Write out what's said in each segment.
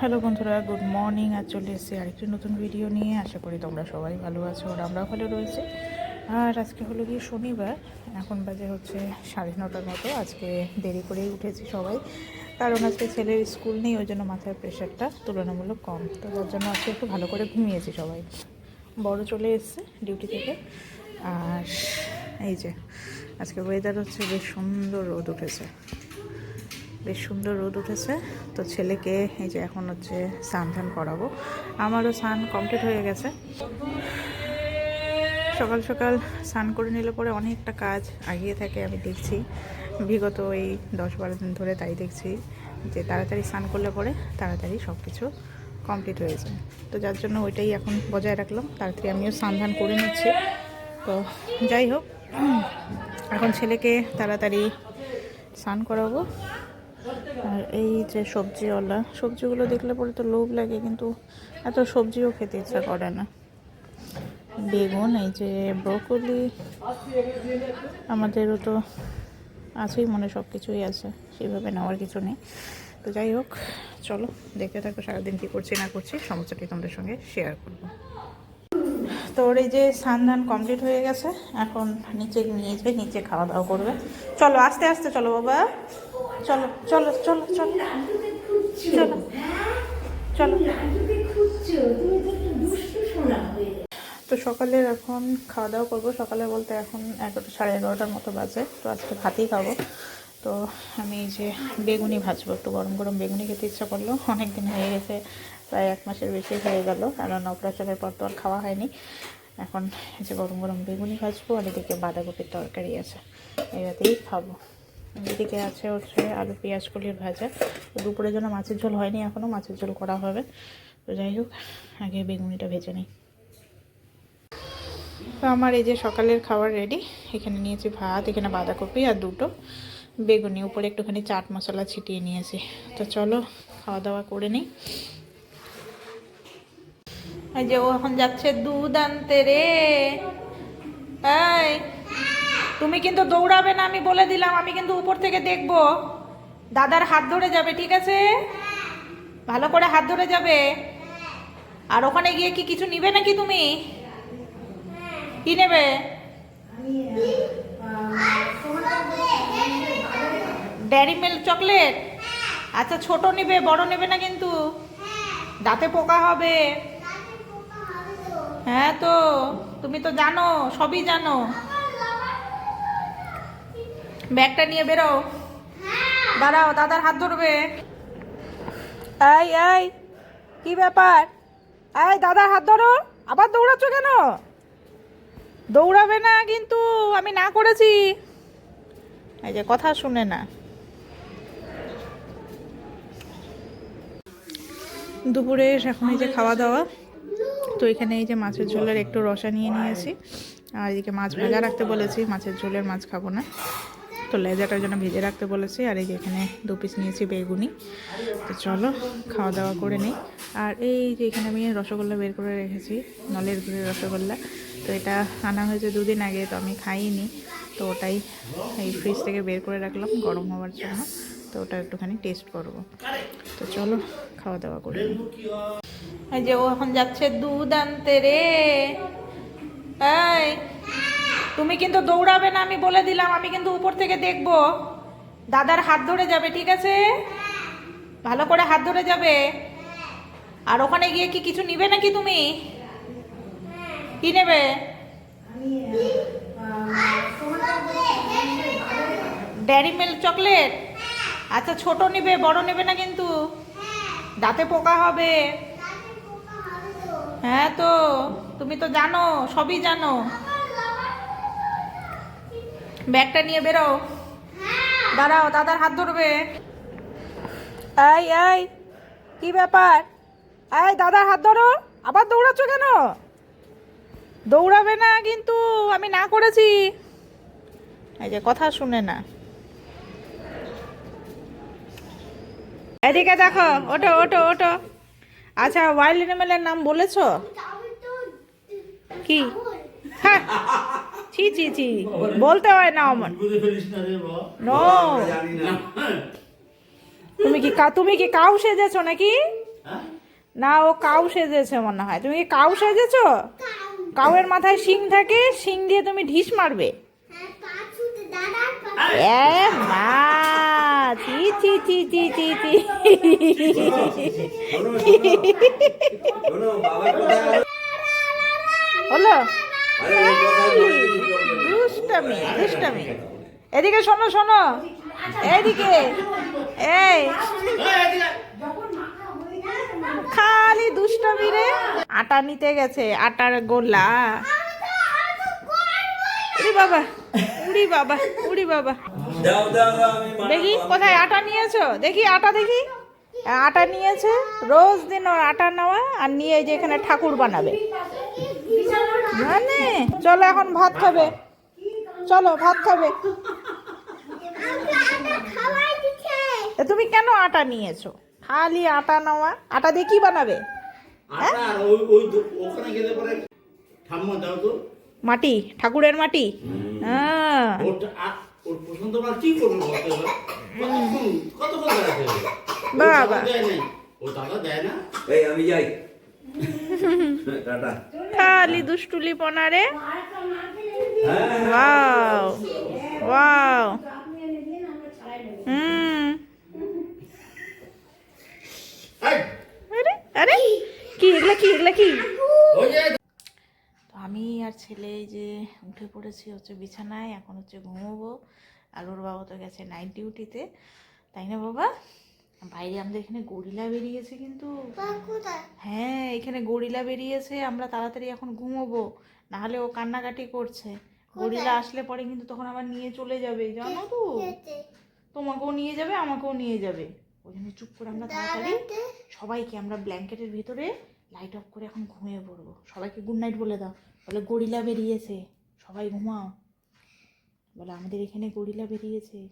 Hello বন্ধুরা, good morning. আর চলে এসেছি আরেকটি নতুন ভিডিও নিয়ে। আশা করি তোমরা সবাই ভালো আছো আর আমরাও ভালো রয়েছি। আর আজকে হলো গিয়ে শনিবার, এখন বাজে হচ্ছে সাড়ে নটার মতো। আজকে দেরি করেই উঠেছি সবাই। কারণ আজকে ছেলের স্কুল নেই, ওই জন্য মাথার প্রেশারটা তুলনামূলক কম। তো যার জন্য আজকে একটু ভালো করে ঘুমিয়েছি সবাই। বড় চলে এসছে ডিউটি থেকে। আর এই যে, আজকে ওয়েদার হচ্ছে বেশ সুন্দর রোদ উঠেছে। বেশ সুন্দর রোদ উঠেছে। তো ছেলেকে এই যে এখন হচ্ছে স্নান ধান করাবো। আমারও স্নান কমপ্লিট হয়ে গেছে। সকাল সকাল স্নান করে নিলে পরে অনেকটা কাজ আগিয়ে থাকে আমি দেখছি। বিগত এই দশ বারো দিন ধরে তাই দেখছি যে তাড়াতাড়ি স্নান করলে পরে তাড়াতাড়ি সব কিছু কমপ্লিট হয়ে যায়। তো যার জন্য ওইটাই এখন বজায় রাখলাম। তাড়াতাড়ি আমিও স্নান ধান করে নিচ্ছি। তো যাই হোক, এখন ছেলেকে তাড়াতাড়ি স্নান করাবো। আর এই যে সবজিওয়ালা, সবজিগুলো দেখলে পরে তো লোভ লাগে, কিন্তু এত সবজিও খেতে ইচ্ছা করে না। বেগুন, এই যে ব্রকলি, আমাদেরও তো আছেই মনে সব কিছুই আছে, সেভাবে নেওয়ার কিছু নেই। তো যাই হোক, চলো দেখতে থাকো সারাদিন কী করছি না করছি, সমস্যাটি তোমাদের সঙ্গে শেয়ার করব। তোর এই যে স্নান কমপ্লিট হয়ে গেছে এখন নিচে নিয়ে যাবে নিচে খাওয়া দাওয়া করবে। চলো আস্তে আস্তে চলো বাবা। চলো চলো চলো চলো। চলো। চলো। তো সকালে এখন খাওয়া দাওয়া করব। সকালে বলতে এখন এগারোটা সাড়ে এগারোটার মতো বাজে। তো আজকে ভাতই খাব। তো আমি এই যে বেগুনি ভাজবো একটু গরম গরম বেগুনি খেতে ইচ্ছা করল। অনেক দিন হয়ে গেছে প্রায় এক মাসের বেশি হয়ে গেল। কারণ অপারেশনের পর তো আর খাওয়া হয়নি। এখন যে গরম গরম বেগুনি ভাজবো আর এদিকে বাঁধাকপির তরকারি আছে। এটাতেই খাব। এদিকে আছে হচ্ছে আলু পেঁয়াজ কলির ভাজা। তো দুপুরের জন্য মাছের ঝোল হয়নি এখনও মাছের ঝোল করা হবে। তো যাই হোক, আগে বেগুনিটা ভেজে নিই। তো আমার এই যে সকালের খাবার রেডি। এখানে নিয়েছি ভাত, এখানে বাঁধাকপি আর দুটো। বেগুনি, উপরে একটুখানি চাট মশলা ছিটিয়ে নিয়েছি। তো চলো, খাওয়া দাওয়া করে নিই। যে ও এখন যাচ্ছে দুধ আনতে রে তুমি কিন্তু দৌড়াবে না, আমি বলে দিলাম, আমি কিন্তু উপর থেকে দেখব। দাদার হাত ধরে যাবে, ঠিক আছে? ভালো করে হাত ধরে যাবে। আর ওখানে গিয়ে কি কিছু নিবে নাকি তুমি? কি নেবে? Dairy Milk chocolate? আচ্ছা ছোট নেবে, বড় নেবে না কিন্তু? দাঁতে পোকা হবে। হ্যাঁ তো, তুমি তো জানো, সবই জানো। ব্যাগটা নিয়ে বেরো। দাঁড়াও, দাদার হাত ধরবে। এই এই, কি ব্যাপার? এই, দাদার হাত ধরো। আবার দৌড়াচ্ছ কেন? দৌড়াবে না কিন্তু, আমি না করেছি। এই যে, কথা শুনে না। দুপুরে এখন এই যে খাওয়া দাওয়া। তো এখানে এই যে মাছের ঝোলের একটু রসা নিয়ে নিয়েছি। আর এদিকে মাছ ভাজা রাখতে বলেছি, মাছের ঝোলের মাছ খাব না। তো লেজাটার জন্য ভেজে রাখতে বলেছি, আর এই যে এখানে দু পিস নিয়েছি বেগুনি। তো চলো, খাওয়া দাওয়া করে নিই। আর এই যে এখানে আমি রসগোল্লা বের করে রেখেছি, নলের গুড়ের রসগোল্লা। তো এটা আনা হয়েছে দুদিন আগে, তো আমি খাইনি। তো ওটাই এই ফ্রিজ থেকে বের করে রাখলাম গরম হওয়ার জন্য। তো ওটা একটুখানি টেস্ট করব। তো চলো, খাওয়া দাওয়া করে নিই। এই যে ও এখন যাচ্ছে দুধ আনতে রে। এই, তুমি কিন্তু দৌড়াবে না, আমি বলে দিলাম, আমি কিন্তু উপর থেকে দেখব। দাদার হাত ধরে যাবে, ঠিক আছে? ভালো করে হাত ধরে যাবে। আর ওখানে গিয়ে কি কিছু নিবে নাকি তুমি? কি নেবে? Dairy Milk chocolate? আচ্ছা ছোট নেবে, বড় নেবে না কিন্তু? দাঁতে পোকা হবে। হ্যাঁ তো, তুমি তো জানো, সবই জানো। ব্যাগটা নিয়ে বেরো। দাঁড়াও, দাদার হাত ধরবে। এই এই, কি ব্যাপার? এই, দাদার হাত ধরো। আবার দৌড়াচ্ছ কেন? দৌড়াবে না কিন্তু, আমি না করেছি। এই যে, কথা শুনে না। এদিকে দেখো ওটো ওটো ওটো আচ্ছা ওয়াইল্ড অ্যানিমেলের নাম বলেছ? কি? হ্যাঁ ছি ছি ছি বলতে হয় না অমন না তুমি কি কা- তুমি কি কাউ সেজেছো নাকি? হ্যাঁ না ও কাউ সেজেছে মনে হয়। তুমি কি কাউ সেজেছো? কাউয়ের মাথায় শিং থাকে শিং দিয়ে তুমি ঢিস মারবে। এ মা। চি চি চি চি চি চি। হলো। দুষ্টামি দুষ্টামি। এদিকে শোনো শোনো। এইদিকে এই। খালি দুষ্টামি রে। আটা নিতে গেছে আটার গোলা। উড়ি বাবা উড়ি বাবা উড়ি বাবা। দেখি কোথায় আটা নিয়েছো? দেখি আটা দেখি। আটা নিয়েছে রোজ দিন ওর আটা নেওয়া আর নিয়ে এই যে এখানে ঠাকুর বানাবে। মানে চলো এখন ভাত খাবে। চলো ভাত খাবে। তা তুমি কেন আটা নিয়েছো? খালি আটা নেওয়া? আটা দিয়ে কি বানাবে? তো। মাটি ঠাকুরের মাটি। হ্যাঁ। ওর পছন্দ মাল কি করবে? কতক্ষণ কতক্ষণ বেড়াতে হবে? বাবা। দেয় নাই। ও টাকা দেয় না? এই আমি যাই। টাটা। খালি দুষ্টুলি পনারে হ্যাঁ। ওয়াও। ওয়াও। হুম। আরে আরে। কি? এগুলা কি? এগুলা কি? আর ছেলে এই যে উঠে পড়েছি হচ্ছে বিছানায় এখন হচ্ছে ঘুমোবো। আর ওর বাবা তো গেছে নাইট ডিউটিতে তাই না বাবা? বাইরে আমাদের এখানে গরিলা বেরিয়েছে কিন্তু। হ্যাঁ এখানে গরিলা বেরিয়েছে আমরা তাড়াতাড়ি এখন ঘুমোবো। নাহলে ও কান্নাকাটি করছে। গরিলা আসলে পরে কিন্তু তখন আবার নিয়ে চলে যাবে জানো তো? তোমাকেও নিয়ে যাবে আমাকেও নিয়ে যাবে। ওই জন্য চুপ করে আমরা তাড়াতাড়ি সবাইকে আমরা ব্ল্যাঙ্কেটের ভিতরে লাইট অফ করে এখন ঘুমিয়ে পড়ব। সবাইকে গুড নাইট বলে দাও। বলে গরিলা বেরিয়েছে। সবাই ঘুমাও। বলে আমাদের এখানে গরিলা বেরিয়েছে।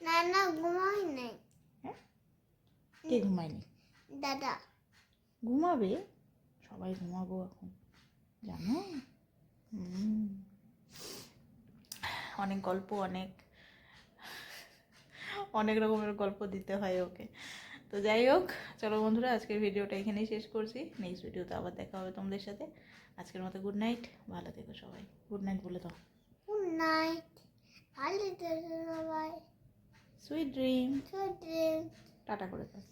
না না ঘুমাই নাই। কে ঘুমায়নি? দাদা। ঘুমাবে? সবাই ঘুমাবো এখন। জানো? অনেক গল্প অনেক অনেক রকমের গল্প দিতে হয় ওকে। তো যাই হোক চলো বন্ধুরা আজকের ভিডিওটা এখানেই শেষ করছি। নেক্সট ভিডিওতে আবার দেখা হবে তোমাদের সাথে। আজকের মতো গুড নাইট ভালো থেকো সবাই। গুড নাইট বলে দাও। গুড নাইট ভালো থেকো সবাই। Sweet dream sweet dream tata করে দাও